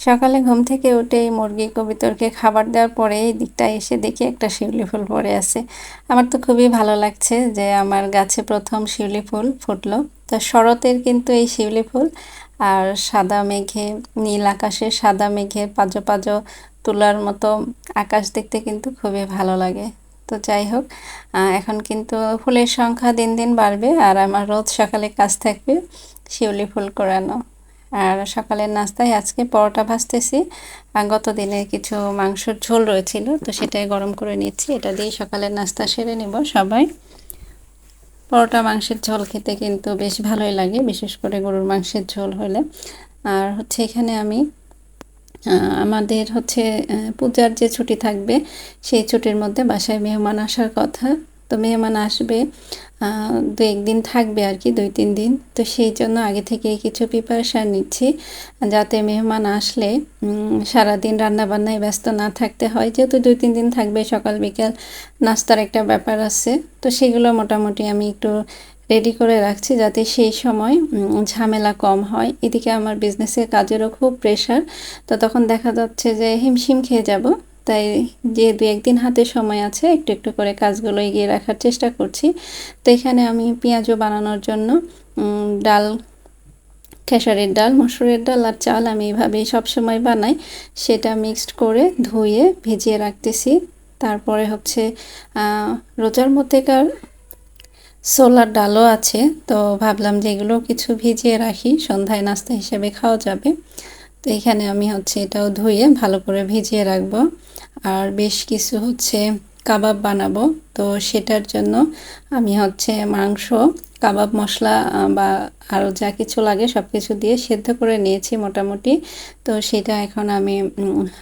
সকালে ঘুম থেকে উঠে মুরগি কবিতরকে খাবার দেওয়ার পরে এই দিকটা এসে দেখি একটা শিউলি ফুল পড়ে আছে। আমার তো খুবই ভালো লাগছে যে আমার গাছে প্রথম শিউলি ফুল ফুটলো। তো শরতের কিন্তু এই শিউলি ফুল আর সাদা মেঘে, নীল আকাশে সাদা মেঘে পাজো পাজো তোলার মতো আকাশ দেখতে কিন্তু খুবই ভালো লাগে। তো যাই হোক এখন কিন্তু ফুলের সংখ্যা দিন দিন বাড়বে আর আমার রোজ সকালে কাজ থাকবে শিউলি ফুল করানো। আর সকালের নাস্তায় আজকে পরোটা ভাজতেছি। গত দিনে কিছু মাংসর ঝোল রয়েছিল, তো সেটাই গরম করে নিচ্ছি। এটা দিয়ে সকালের নাস্তা সেরে নেব সবাই। পরোটা মাংসের ঝোল খেতে কিন্তু বেশ ভালোই লাগে, বিশেষ করে গরুর মাংসের ঝোল হলে। আর হচ্ছে এখানে আমি আমাদের হচ্ছে পূজার যে ছুটি থাকবে, সেই ছুটির মধ্যে বাসায় মেহমান আসার কথা। তো মেহমান আসবে দু একদিন থাকবে আর কি, দুই তিন দিন। তো সেই জন্য আগে থেকে কিছু প্রিপারেশান নিচ্ছি, যাতে মেহমান আসলে সারাদিন রান্নাবান্নায় ব্যস্ত না থাকতে হয়। যেহেতু দুই তিন দিন থাকবে, সকাল, বিকেল নাস্তার একটা ব্যাপার আছে। তো সেগুলো মোটামুটি আমি একটু রেডি করে রাখছি, যাতে সেই সময় ঝামেলা কম হয়। এদিকে আমার বিজনেসের কাজেরও খুব প্রেশার তো তখন দেখা যাচ্ছে যে হিমশিম খেয়ে যাব। তাই যে দু একদিন হাতে সময় আছে, একটু একটু করে কাজগুলো এগিয়ে রাখার চেষ্টা করছি। তো এখানে আমি পেঁয়াজও বানানোর জন্য ডাল, খেসারের ডাল, মসুরের ডাল আর চাল আমি এইভাবেই সবসময় বানাই। সেটা মিক্সড করে ধুয়ে ভিজিয়ে রাখতেছি। তারপরে হচ্ছে রোজার মধ্যেকার সোলার ডালও আছে। তো ভাবলাম যে এগুলো কিছু ভিজিয়ে রাখি, সন্ধ্যায় নাস্তা হিসেবে খাওয়া যাবে। তো এখানে আমি হচ্ছে এটাও ধুয়ে ভালো করে ভিজিয়ে রাখব। আর বেশ কিছু হচ্ছে কাবাব বানাবো। তো সেটার জন্য আমি হচ্ছে মাংস কাবাব, মশলা বা আরও যা কিছু লাগে সব কিছু দিয়ে সেদ্ধ করে নিয়েছি মোটামুটি। তো সেটা এখন আমি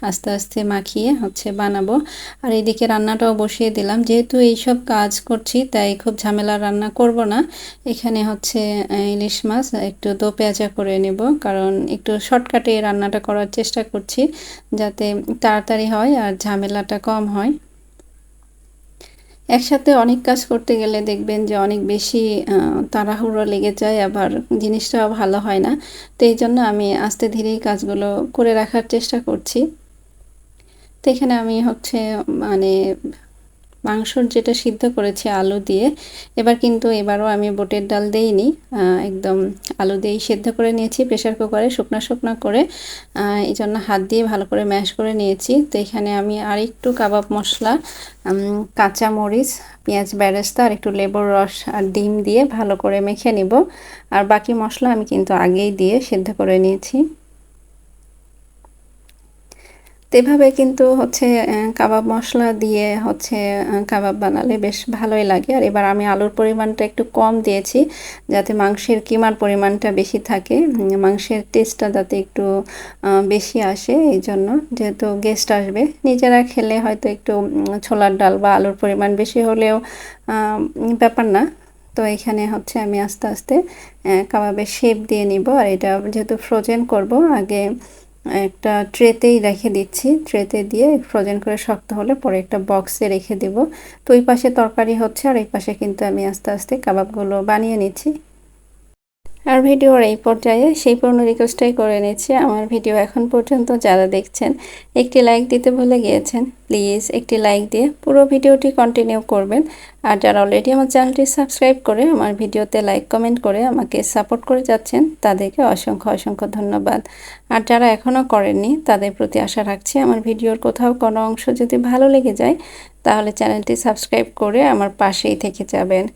আস্তে আস্তে মাখিয়ে হচ্ছে বানাবো। আর এদিকে রান্নাটাও বসিয়ে দিলাম। যেহেতু এইসব কাজ করছি, তাই খুব ঝামেলা রান্না করব না। এখানে হচ্ছে ইলিশ মাছ, একটু দো পেঁচা করে নেব। কারণ একটু শর্টকাটে রান্নাটা করার চেষ্টা করছি, যাতে তাড়াতাড়ি হয় আর ঝামেলাটা কম হয়। একসাথে অনেক কাজ করতে গেলে দেখবেন যে অনেক বেশি তাড়াহুড়ো লেগে যায়, আবার জিনিসটাও ভালো হয় না। তো এই জন্য আমি আস্তে ধীরেই কাজগুলো করে রাখার চেষ্টা করছি। তো এখানে আমি হচ্ছে মানে মাংসর যেটা সিদ্ধ করেছি আলু দিয়ে, এবার কিন্তু এবারও আমি বোটের ডাল দেইনি একদম আলু দিয়েই সেদ্ধ করে নিয়েছি প্রেশার কুকারে শুকনা শুকনো করে এই জন্য হাত দিয়ে ভালো করে ম্যাশ করে নিয়েছি। তো এখানে আমি আর একটু কাবাব মশলা কাঁচা মরিচ, পেঁয়াজ বেরেস্তা আর একটু লেবুর রস আর ডিম দিয়ে ভালো করে মেখে নিব। আর বাকি মশলা আমি কিন্তু আগেই দিয়ে সেদ্ধ করে নিয়েছি। এভাবে কিন্তু হচ্ছে কাবাব মশলা দিয়ে হচ্ছে কাবাব বানালে বেশ ভালোই লাগে। আর এবার আমি আলুর পরিমাণটা একটু কম দিয়েছি, যাতে মাংসের কিমার পরিমাণটা বেশি থাকে। মাংসের টেস্টটা যাতে একটু বেশি আসে, এই জন্য যেহেতু গেস্ট আসবে, নিজেরা খেলে হয়তো একটু ছোলার ডাল বা আলুর পরিমাণ বেশি হলেও ব্যাপার না। তো এখানে হচ্ছে আমি আস্তে আস্তে কাবাবের শেপ দিয়ে নিব। আর এটা যেহেতু ফ্রোজেন করব, আগে একটা ট্রেতেই রেখে দিচ্ছি। ট্রেতে দিয়ে ফ্রোজেন করে শক্ত হলে পরে একটা বক্সে রেখে দেব। তো ওই পাশে তরকারি হচ্ছে আর এই পাশে কিন্তু আমি আস্তে আস্তে কাবাবগুলো বানিয়ে নিচ্ছি। আর ভিডিওর এই পর্যায়ে সেই পুরনো রিকোয়েস্টটাই করে নিচ্ছি। আমার ভিডিও এখন পর্যন্ত যারা দেখছেন, একটি লাইক দিতে ভুলে গিয়েছেন প্লিজ একটি লাইক দিয়ে পুরো ভিডিওটি কন্টিনিউ করবেন। আর যারা অলরেডি আমার চ্যানেলটি সাবস্ক্রাইব করে আমার ভিডিওতে লাইক কমেন্ট করে আমাকে সাপোর্ট করে যাচ্ছেন, তাদেরকে অসংখ্য অসংখ্য ধন্যবাদ। আর যারা এখনও করেননি, তাদের প্রতি আশা রাখছি আমার ভিডিওর কোথাও কোনো অংশ যদি ভালো লেগে যায়, তাহলে চ্যানেলটি সাবস্ক্রাইব করে আমার পাশেই থেকে যাবেন।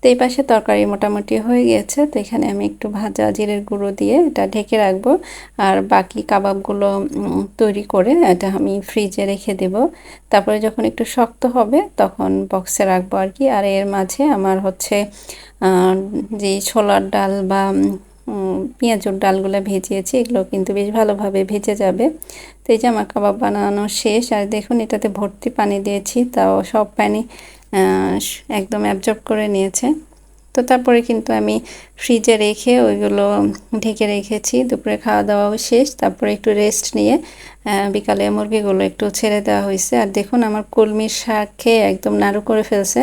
তো এই পাশে তরকারি মোটামুটি হয়ে গিয়েছে তো এখানে আমি একটু ভাজা জিরের গুঁড়ো দিয়ে এটা ঢেকে রাখব। আর বাকি কাবাবগুলো তৈরি করে এটা আমি ফ্রিজে রেখে দেব। তারপরে যখন একটু শক্ত হবে তখন বক্সে রাখব আর কি। আর এর মাঝে আমার হচ্ছে যে ছোলার ডাল বা পেঁয়াজুর ডালগুলো ভেজিয়েছি, এগুলো কিন্তু বেশ ভালোভাবে ভেজে যাবে। তো এই যে আমার কাবাব বানানো শেষ। আর দেখুন এটাতে ভর্তি পানি দিয়েছি, তাও সব পানি একদম অ্যাবজর্ব করে নিয়েছে। তো তারপরে কিন্তু আমি ফ্রিজে রেখে ওইগুলো ঢেকে রেখেছি। দুপুরে খাওয়া দাওয়াও শেষ। তারপরে একটু রেস্ট নিয়ে বিকালে মুরগিগুলো একটু ছেড়ে দেওয়া হয়েছে। আর দেখুন আমার কলমির শাক খেয়ে একদম নাড়ু করে ফেলছে।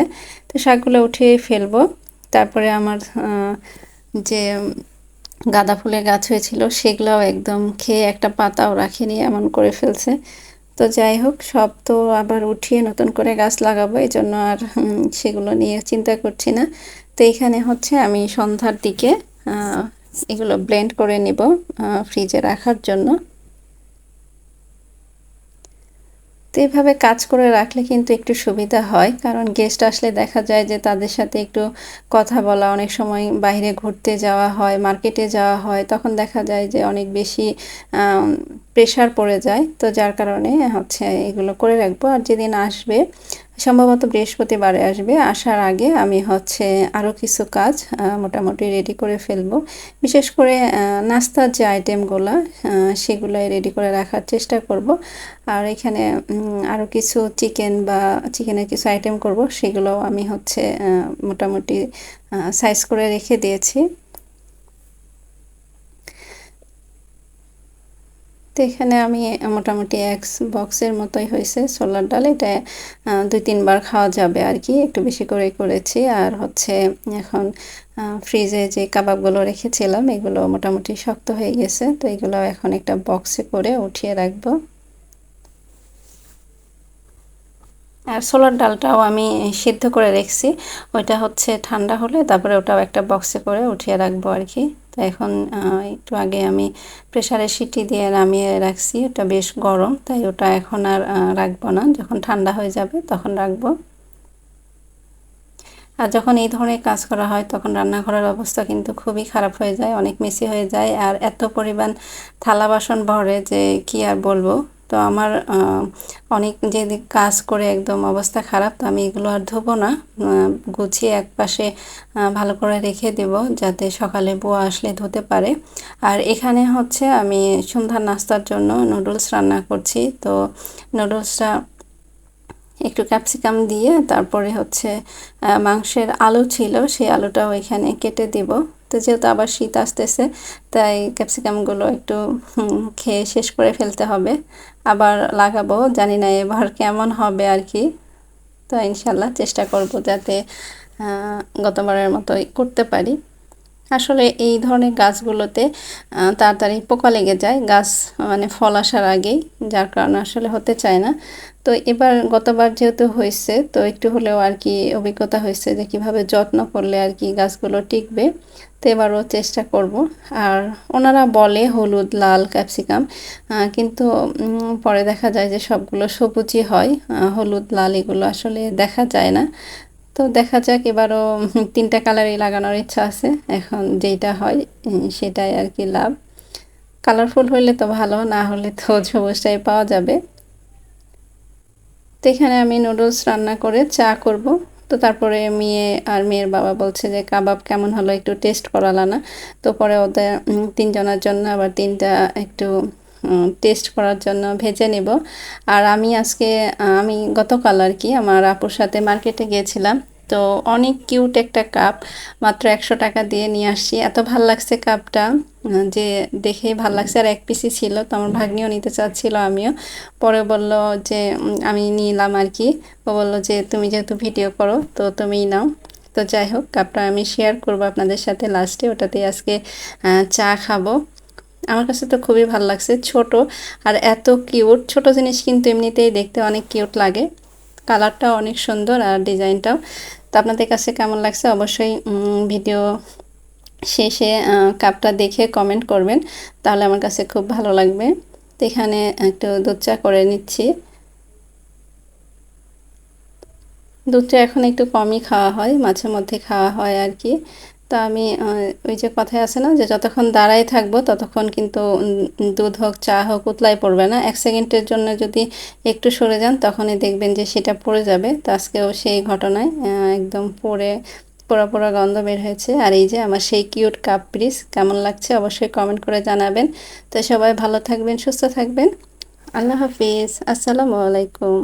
তো শাকগুলো উঠিয়ে ফেলব। তারপরে আমার যে গাঁদা ফুলের গাছ হয়েছিল, সেগুলোও একদম খেয়ে একটা পাতাও রাখিনি এমন করে ফেলছে। তো যাই হোক, সব তো আবার উঠিয়ে নতুন করে গাছ লাগাবো, এই জন্য আর সেগুলো নিয়ে চিন্তা করছি না। তো এখানে হচ্ছে আমি সন্ধ্যার দিকে এগুলো ব্লেন্ড করে নিব ফ্রিজে রাখার জন্য। তো এভাবে কাজ করে রাখলে কিন্তু একটু সুবিধা হয়। কারণ গেস্ট আসলে দেখা যায় যে তাদের সাথে একটু কথা বলা, অনেক সময় বাইরে ঘুরতে যাওয়া হয় মার্কেটে যাওয়া হয়, তখন দেখা যায় যে অনেক বেশি প্রেশার পড়ে যায়। তো যার কারণে হচ্ছে এগুলো করে রাখব। আর যেদিন আসবে সম্ভবত বৃহস্পতিবারে আসবে। আসার আগে আমি হচ্ছে আরও কিছু কাজ মোটামুটি রেডি করে ফেলব। বিশেষ করে নাস্তার যে আইটেমগুলো সেগুলোই রেডি করে রাখার চেষ্টা করব। আর এখানে আরও কিছু চিকেন বা চিকেনের কিছু আইটেম করব সেগুলো আমি হচ্ছে মোটামুটি সাইজ করে রেখে দিয়েছি। তো এখানে আমি মোটামুটি এক বক্সের মতোই হয়েছে। ছোলার ডাল এটা দুই তিনবার খাওয়া যাবে আর কি একটু বেশি করে করেছি। আর হচ্ছে এখন ফ্রিজে যে কাবাবগুলো রেখেছিলাম, এগুলো মোটামুটি শক্ত হয়ে গেছে। তো এগুলো এখন একটা বক্সে করে উঠিয়ে রাখব। আর সোলার ডালটাও আমি সিদ্ধ করে রেখেছি। ওইটা হচ্ছে ঠান্ডা হলে তারপরে ওটাও একটা বক্সে করে উঠিয়ে রাখব আর কি। তো এখন একটু আগে আমি প্রেশারে সিটি দিয়ে নামিয়ে রাখছি। ওটা বেশ গরম, তাই ওটা এখন আর রাখব না। যখন ঠান্ডা হয়ে যাবে তখন রাখব। আর যখন এই ধরনের কাজ করা হয় তখন রান্নাঘরের অবস্থা কিন্তু খুবই খারাপ হয়ে যায়, অনেক মেসি হয়ে যায়। আর এত পরিমাণ থালা বাসন ভরে যে কি আর বলব? তো আমার অনেক যে কাজ করে একদম অবস্থা খারাপ, তো আমি এগুলো আর ধোবো না। গুছিয়ে এক পাশে ভালো করে রেখে দেব যাতে সকালে বুয়া আসলে ধুতে পারে। আর এখানে হচ্ছে আমি সন্ধ্যার নাস্তার জন্য নুডলস রান্না করছি। তো নুডলসটা একটু ক্যাপসিকাম দিয়ে তারপরে হচ্ছে মাংসের আলু ছিল, সেই আলুটাও এখানে কেটে দিব। তো যেহেতু আবার শীত আসতেছে, তাই ক্যাপসিকামগুলো একটু খেয়ে শেষ করে ফেলতে হবে। আবার লাগাবো, জানি না এবার কেমন হবে আর কি। তো ইনশাল্লাহ চেষ্টা করব যাতে গতবারের মতোই করতে পারি। আসলে এই ধরনের গাছগুলোতে তাড়াতাড়ি পোকা লেগে যায়, গাছ মানে ফল আসার আগেই, যার কারণে আসলে হতে চায় না। তো এবার গতবার যেহেতু হয়েছে, তো একটু হলেও আর কি অভিজ্ঞতা হয়েছে যে কীভাবে যত্ন করলে আর কি গাছগুলো টিকবে, তো এবারও চেষ্টা করব। আর ওনারা বলে হলুদ, লাল, ক্যাপসিকাম কিন্তু পরে দেখা যায় যে সবগুলো সবুজই হয় হলুদ, লাল এগুলো আসলে দেখা যায় না। তো দেখা যাক, এবারও তিনটা কালারই লাগানোর ইচ্ছা আছে। এখন যেটা হয় সেটাই আর কি লাভ। কালারফুল হইলে তো ভালো, না হলে তো সবুজটাই পাওয়া যাবে। তো এখানে আমি নুডলস রান্না করে চা করব। তো তারপরে মেয়ে আর মেয়ের বাবা বলছে যে, কাবাব কেমন হলো? একটু টেস্ট করালা না। তো পরে ওদের তিনজনের জন্য আবার তিনটা একটু টেস্ট করার জন্য ভেজে নেব। আর আমি আজকে, আমি গতকাল আর কি আমার আপুর সাথে মার্কেটে গিয়েছিলাম। তো অনেক কিউট একটা কাপ মাত্র একশো টাকা দিয়ে নিয়ে আসছি। এত ভালো লাগছে কাপটা যে দেখেই ভালো লাগছে। আর এক পিসি ছিল, তো আমার ভাগ্নিও নিতে চাচ্ছিল, আমিও। পরে বলল যে আমি নিলাম আর কি। ও বলল যে, তুমি যেহেতু ভিডিও করো, তো তুমিই নাও। তো যাই হোক কাপটা আমি শেয়ার করব আপনাদের সাথে লাস্টে ওটাতে আজকে চা খাব। আমার কাছে তো খুবই ভালো লাগছে, ছোট আর এত কিউট ছোট জিনিস কিন্তু এমনিতেই দেখতে অনেক কিউট লাগে। কালারটাও অনেক সুন্দর আর ডিজাইনটাও। তো আপনাদের কাছে কেমন লাগছে অবশ্যই ভিডিও শেষে কাপটা দেখে কমেন্ট করবেন। তাহলে আমার কাছে খুব ভালো লাগবে। তো এখানে একটু দুধ চা করে নিচ্ছি। দুধটা এখন একটু কমই খাওয়া হয় মাঝে মধ্যে খাওয়া হয় আর কি। তো আমি ওই যে কথায় আছে না যে যতক্ষণ দাঁড়াই থাকব ততক্ষণ কিন্তু দুধ হোক, চা হোক উতলাই পড়বে না। এক সেকেন্ডের জন্য যদি একটু সরে যান তখনই দেখবেন যে সেটা পড়ে যাবে। তো আজকেও সেই ঘটনায় একদম পড়ে, পোড়া পোড়া গন্ধ বের হয়েছে। আর এই যে আমার সেই কিউট কাপ পিস, কেমন লাগছে অবশ্যই কমেন্ট করে জানাবেন। তো সবাই ভালো থাকবেন, সুস্থ থাকবেন। আল্লাহ হাফিজ, আসসালামু আলাইকুম।